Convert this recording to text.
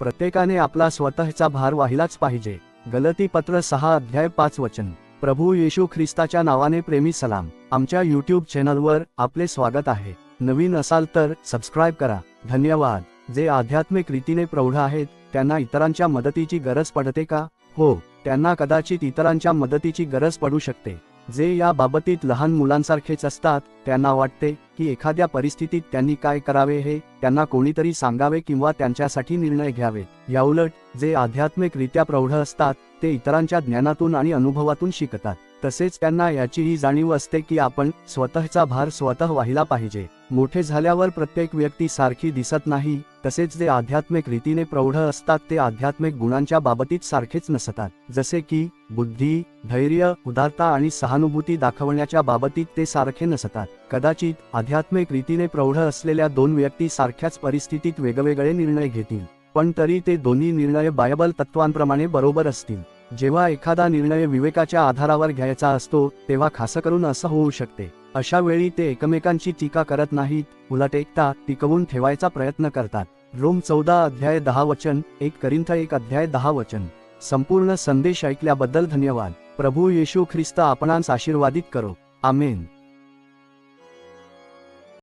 प्रत्येकाने आपला स्वतःचा भार वाहिलाच पाहिजे. गलती पत्र सहा अध्याय पाच वचन. प्रभू येशू ख्रिस्ताच्या नावाने प्रेमी सलाम. आमच्या यूट्यूब चॅनलवर आपले स्वागत आहे. नवीन असाल तर सबस्क्राईब करा. धन्यवाद. जे आध्यात्मिक रीतीने प्रौढ आहेत त्यांना इतरांच्या मदतीची गरज पडते का? हो त्यांना कदाचित इतरांच्या मदतीची गरज पडू शकते. जे या बाबतीत लहान मुलांसारखेच असतात त्यांना वाटते की एखाद्या परिस्थितीत त्यांनी काय करावे हे त्यांना कोणीतरी सांगावे किंवा त्यांच्यासाठी निर्णय घ्यावे. याउलट जे आध्यात्मिकरित्या प्रौढ असतात ते इतरांच्या ज्ञानातून आणि अनुभवातून शिकतात. तसेच त्यांना याचीही जाणीव असते की आपण स्वतःचा भार स्वतः वाहिला पाहिजे. मोठे झाल्यावर प्रत्येक व्यक्ती सारखी दिसत नाही तसेच जे आध्यात्मिक रीतीने प्रौढ असतात ते आध्यात्मिक गुणांच्या बाबतीत सारखेच नसतात. जसे की बुद्धी धैर्य उदारता आणि सहानुभूती दाखवण्याच्या बाबतीत ते सारखे नसतात. कदाचित आध्यात्मिक रीतीने प्रौढ असलेल्या दोन व्यक्ती सारख्याच परिस्थितीत वेगवेगळे निर्णय घेतील पण तरी ते दोन्ही निर्णय बायबल तत्वांप्रमाणे बरोबर असतील. जेव्हा एखादा निर्णय विवेकाच्या आधारावर घ्यायचा असतो तेव्हा खास करून असं होऊ शकते. अशा वेळी ते एकमेकांची टीका करत नाहीत उलट एकता टिकवून ठेवायचा प्रयत्न करतात. रोम चौदा अध्याय दहा वचन एक करिंथ एक अध्याय दहा वचन. संपूर्ण संदेश ऐकल्याबद्दल धन्यवाद. प्रभू येशू ख्रिस्त आपणास आशीर्वादित करो. आमेन.